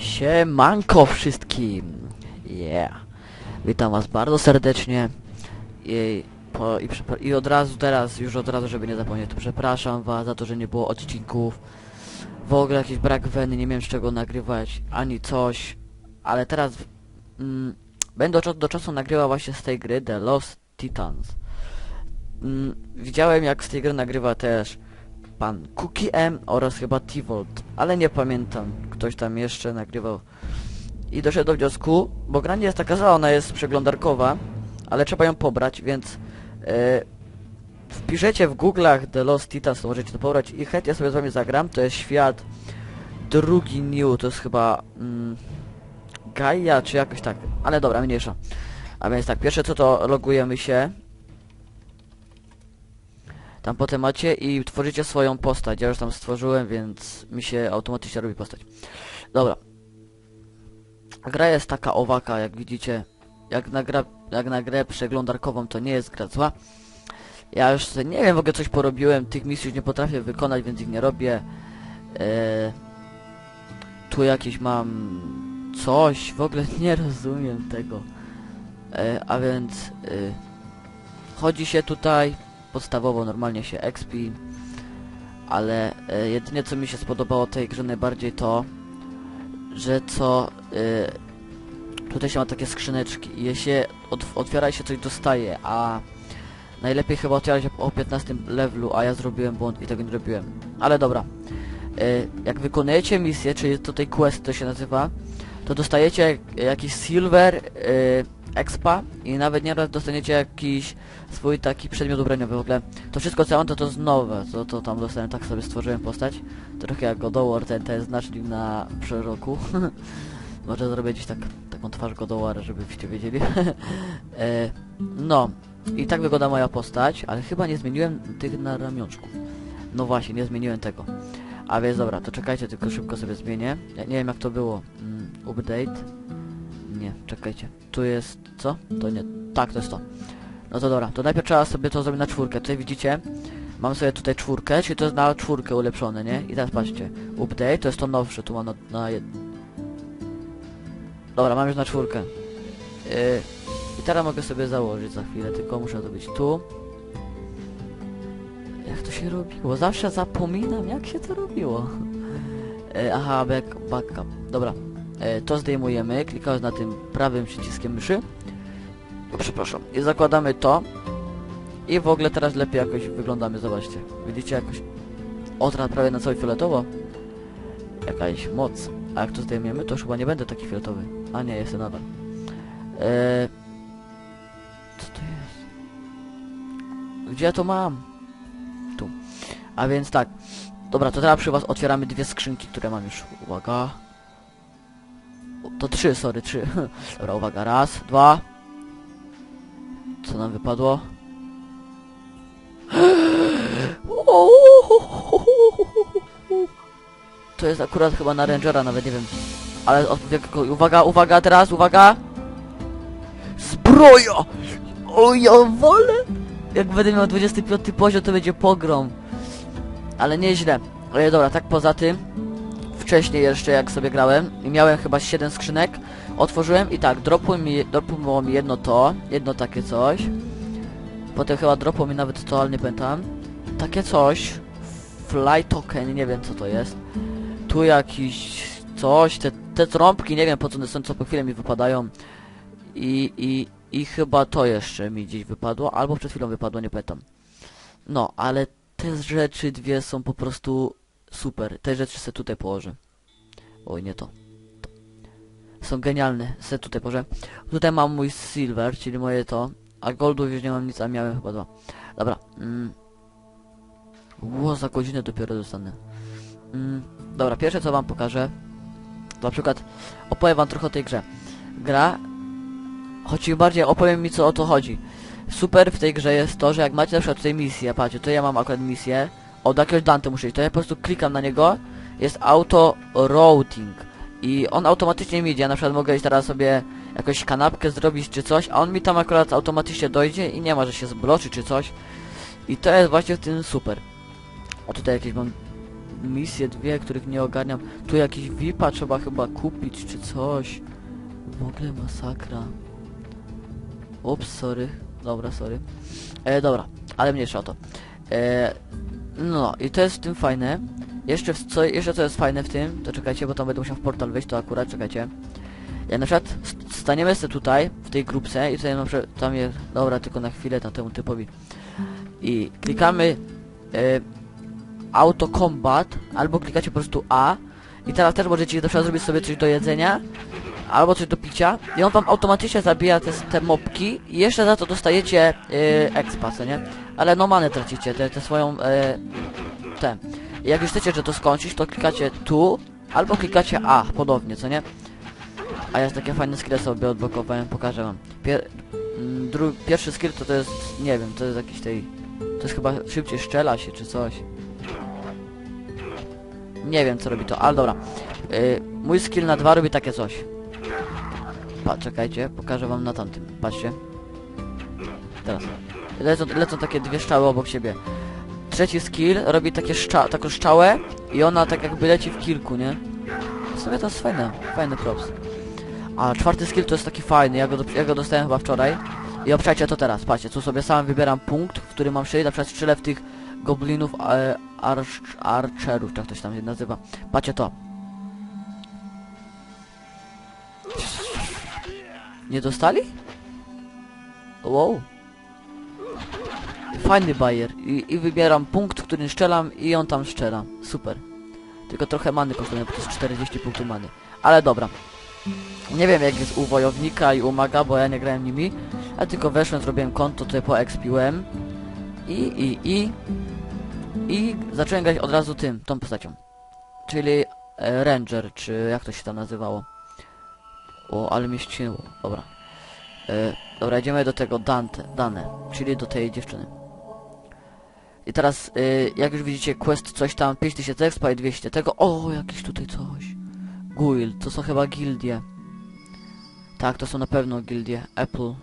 Siemanko wszystkim! Yeah! Witam was bardzo serdecznie i, po, i, i od razu teraz, już od razu, żeby nie zapomnieć, to przepraszam was za to, że nie było odcinków. W ogóle jakiś brak weny, nie miałem z czego nagrywać, ani coś. Ale teraz mm, będę do, do czasu nagrywał właśnie z tej gry The Lost Titans. Mm, widziałem jak z tej gry nagrywa też pan Cookie M oraz chyba T-Volt, ale nie pamiętam, ktoś tam jeszcze nagrywał. I doszedłem do wniosku, bo gra nie jest taka zła, ona jest przeglądarkowa, ale trzeba ją pobrać, więc e, wpiszecie w Google'ach The Lost Titans, to możecie to pobrać i chętnie sobie z wami zagram, to jest świat drugi New, to jest chyba mm, Gaia, czy jakoś tak, ale dobra, mniejsza. A więc tak, pierwsze co to logujemy się, tam potem macie i tworzycie swoją postać. Ja już tam stworzyłem, więc mi się automatycznie robi postać. Dobra. Gra jest taka owaka, jak widzicie. Jak na, gra, jak na grę przeglądarkową to nie jest gra zła. Ja już nie wiem, w ogóle coś porobiłem. Tych misji już nie potrafię wykonać, więc ich nie robię. Eee, tu jakieś mam coś, w ogóle nie rozumiem tego. Eee, a więc eee, chodzi się tutaj podstawowo normalnie się expi, ale e, jedynie co mi się spodobało tej grze najbardziej to, że co e, tutaj się ma takie skrzyneczki i je się otwiera się coś dostaje, a najlepiej chyba otwierać o 15 levelu, a ja zrobiłem błąd i tego nie robiłem. Ale dobra. E, jak wykonujecie misję, czyli tutaj quest to się nazywa, to dostajecie jak- jakiś silver expa i nawet nieraz dostaniecie jakiś swój taki przedmiot ubraniowy w ogóle. To wszystko co mam to to jest nowe, to, to tam dostałem, tak sobie stworzyłem postać. Trochę jak God of War, ten, ten znacznik na przeroku. Może zrobię gdzieś tak, taką twarz God of War, żebyście wiedzieli. e, no, i tak wygląda moja postać, ale chyba nie zmieniłem tych na ramionczków. No właśnie, nie zmieniłem tego. A więc dobra, to czekajcie, tylko szybko sobie zmienię. Ja nie wiem jak to było. Mm, update. Nie, czekajcie. Tu jest... co? To nie... Tak, to jest to. No to dobra, to najpierw trzeba sobie to zrobić na czwórkę. Tutaj widzicie, mam sobie tutaj czwórkę, czyli to jest na czwórkę ulepszone, nie? I teraz patrzcie, update to jest to nowsze, tu mam na, na jed... Dobra, mam już na czwórkę. Yy, I teraz mogę sobie założyć za chwilę, tylko muszę to być tu. Jak to się robiło? Zawsze zapominam, jak się to robiło. Yy, aha, back, backup. Dobra, to zdejmujemy, klikając na tym prawym przyciskiem myszy. O, Przepraszam. I zakładamy to. I w ogóle teraz lepiej jakoś wyglądamy, zobaczcie. Widzicie jakoś... O, teraz prawie na cały fioletowo. Jakaś moc. A jak to zdejmiemy, to już chyba nie będę taki fioletowy. A nie, jestem nadal. Eee... Co to jest? Gdzie ja to mam? Tu. A więc tak. Dobra, to teraz przy was otwieramy dwie skrzynki, które mam już. Uwaga. To trzy, sorry, trzy. Dobra, uwaga, raz, dwa. Co nam wypadło? To jest akurat chyba na Rangera, nawet nie wiem. Ale uwaga, uwaga teraz, uwaga! Zbroja! O ja wolę! Jak będę miał 25 poziom, to będzie pogrom. Ale nieźle. Ale dobra, tak poza tym, wcześniej jeszcze jak sobie grałem, i miałem chyba 7 skrzynek, otworzyłem i tak, dropło mi, dropło mi jedno to, jedno takie coś. Potem chyba dropło mi nawet to, ale nie pamiętam. Takie coś. Fly token, nie wiem co to jest. Tu jakiś coś, te, te trąbki, nie wiem po co one są, co po chwilę mi wypadają. I, i, I chyba to jeszcze mi gdzieś wypadło, albo przed chwilą wypadło, nie pamiętam. No, ale te rzeczy dwie są po prostu super. Te rzeczy se tutaj położę. Oj, nie to. to. Są genialne. Se tutaj położę. Tutaj mam mój silver, czyli moje to. A goldu już nie mam nic, a miałem chyba dwa. Dobra. Mm. Ło, za godzinę dopiero dostanę. Mm. Dobra, pierwsze co wam pokażę. Na przykład opowiem wam trochę o tej grze. Gra... Choć bardziej opowiem mi co o to chodzi. Super w tej grze jest to, że jak macie na przykład tutaj misję, patrzcie, to ja mam akurat misję, od jakiegoś Dante muszę iść, to ja po prostu klikam na niego, jest auto routing i on automatycznie mi idzie, ja na przykład mogę iść teraz sobie jakąś kanapkę zrobić czy coś, a on mi tam akurat automatycznie dojdzie i nie ma, że się zbloczy czy coś i to jest właśnie w tym super. O tutaj jakieś mam misje dwie, których nie ogarniam. Tu jakiś VIPa trzeba chyba kupić, czy coś. W ogóle masakra. Ups, sorry. Dobra, sorry. E, dobra, ale mniejsza o to. E, no, i to jest w tym fajne. Jeszcze, w, co, jeszcze co jest fajne w tym, to czekajcie, bo tam będę musiał w portal wejść, to akurat, czekajcie. Jak na przykład st- staniemy sobie tutaj, w tej grupce i tutaj na przykład, tam jest, dobra, tylko na chwilę tam temu typowi. I klikamy e, Auto Combat, albo klikacie po prostu A i teraz też możecie na przykład zrobić sobie coś do jedzenia, albo coś do picia i on wam automatycznie zabija te, te mopki i jeszcze za to dostajecie co nie? Ale no manę tracicie, te, te swoją, e, te. Jak już chcecie, że to skończyć, to klikacie tu, albo klikacie A, podobnie, co nie? A ja takie fajne skille sobie odblokowałem, pokażę wam. Pier mm, pierwszy skill to to jest, nie wiem, to jest jakiś tej... To jest chyba szybciej szczela się, czy coś. Nie wiem, co robi to, ale dobra. Yy, mój skill na dwa robi takie coś. Pa, czekajcie, pokażę wam na tamtym. Patrzcie. Teraz. Lecą, lecą takie dwie szczały obok siebie. Trzeci skill robi takie szcza taką szczałę i ona tak jakby leci w kilku, nie? W sumie to jest fajne, fajny props. A czwarty skill to jest taki fajny, ja go, ja go dostałem chyba wczoraj. I obczajcie to teraz, patrzcie, tu sobie sam wybieram punkt, w którym mam strzelić, na przykład strzelę w tych goblinów e, arch, archerów, tak to się tam się nazywa. Patrzcie to. Nie dostali? Wow. Fajny bajer. I, I wybieram punkt, w którym strzelam i on tam strzela. Super. Tylko trochę many kosztuje, bo to jest 40 punktów many. Ale dobra. Nie wiem jak jest u wojownika i u maga, bo ja nie grałem nimi. Ja tylko weszłem, zrobiłem konto, tutaj poekspiłem. I, i, i... I zacząłem grać od razu tym, tą postacią. Czyli e, Ranger, czy jak to się tam nazywało. O, ale mnie ścięło. Dobra. E, dobra, idziemy do tego Dante, Dane, czyli do tej dziewczyny. I teraz, y, jak już widzicie, quest coś tam, 5000 expa i 200 tego. O, jakiś tutaj coś. Guild, to są chyba gildie. Tak, to są na pewno gildie. Apple.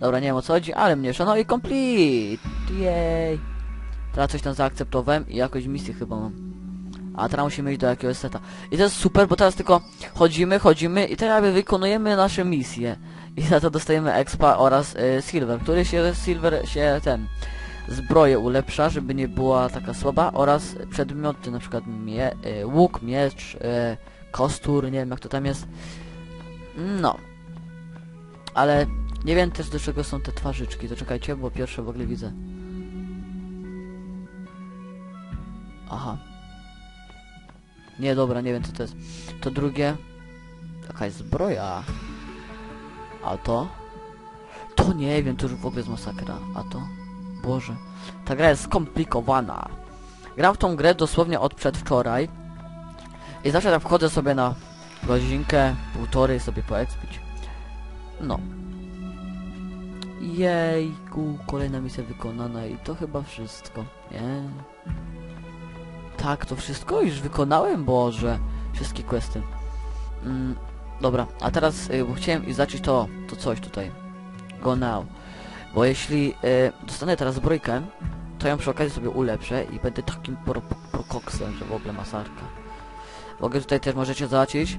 Dobra, nie wiem o co chodzi, ale mniejsza. No i complete! Jej! Teraz coś tam zaakceptowałem i jakąś misję chyba mam. A teraz musimy iść do jakiegoś seta. I to jest super, bo teraz tylko chodzimy, chodzimy i teraz jakby wykonujemy nasze misje. I za to dostajemy expa oraz y, silver, który się silver się ten zbroję ulepsza, żeby nie była taka słaba oraz przedmioty, na przykład mie y, łuk, miecz, y, kostur, nie wiem jak to tam jest. No. Ale nie wiem też do czego są te twarzyczki, to czekajcie, bo pierwsze w ogóle widzę. Aha. Nie, dobra, nie wiem co to jest. To drugie. Jakaś zbroja. A to? To nie wiem, to już w ogóle jest masakra. A to? Boże. Ta gra jest skomplikowana. Gram w tą grę dosłownie od przedwczoraj. I zawsze tam wchodzę sobie na godzinkę, półtorej sobie poekspić. No. Jejku, kolejna misja wykonana i to chyba wszystko. Nie? Tak, to wszystko już wykonałem, Boże. Wszystkie questy. Mm, dobra, a teraz, y, chciałem i zacząć to, to coś tutaj. Go now. Bo jeśli y, dostanę teraz zbrojkę, to ją przy okazji sobie ulepszę i będę takim pro, prokoksem, że w ogóle masarka. W ogóle tutaj też możecie zobaczyć,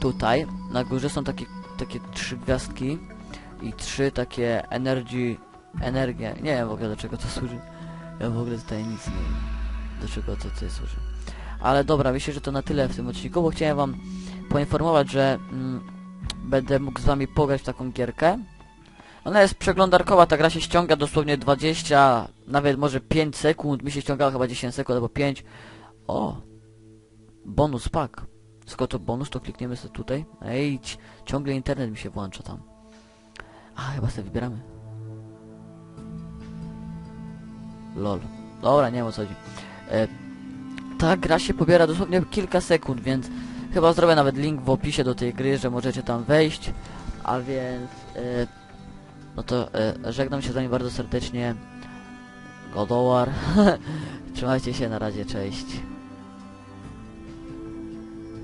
tutaj, na górze są takie, takie trzy gwiazdki i trzy takie energy, energie. Nie wiem w ogóle do czego to służy. Ja w ogóle tutaj nic nie wiem, do czego to tutaj służy. Ale dobra, myślę, że to na tyle w tym odcinku, bo chciałem wam poinformować, że mm, będę mógł z wami pograć w taką gierkę. Ona jest przeglądarkowa, ta gra się ściąga dosłownie 20, nawet może 5 sekund, mi się ściągało chyba 10 sekund albo 5. O! Bonus pack. Skoro to bonus, to klikniemy sobie tutaj. Ej, ci- ciągle internet mi się włącza tam. A, chyba sobie wybieramy. Lol. Dobra, nie wiem o co chodzi. E, ta gra się pobiera dosłownie kilka sekund, więc chyba zrobię nawet link w opisie do tej gry, że możecie tam wejść. A więc... E, no to e, żegnam się z wami bardzo serdecznie. Godołar. Trzymajcie się, na razie, cześć.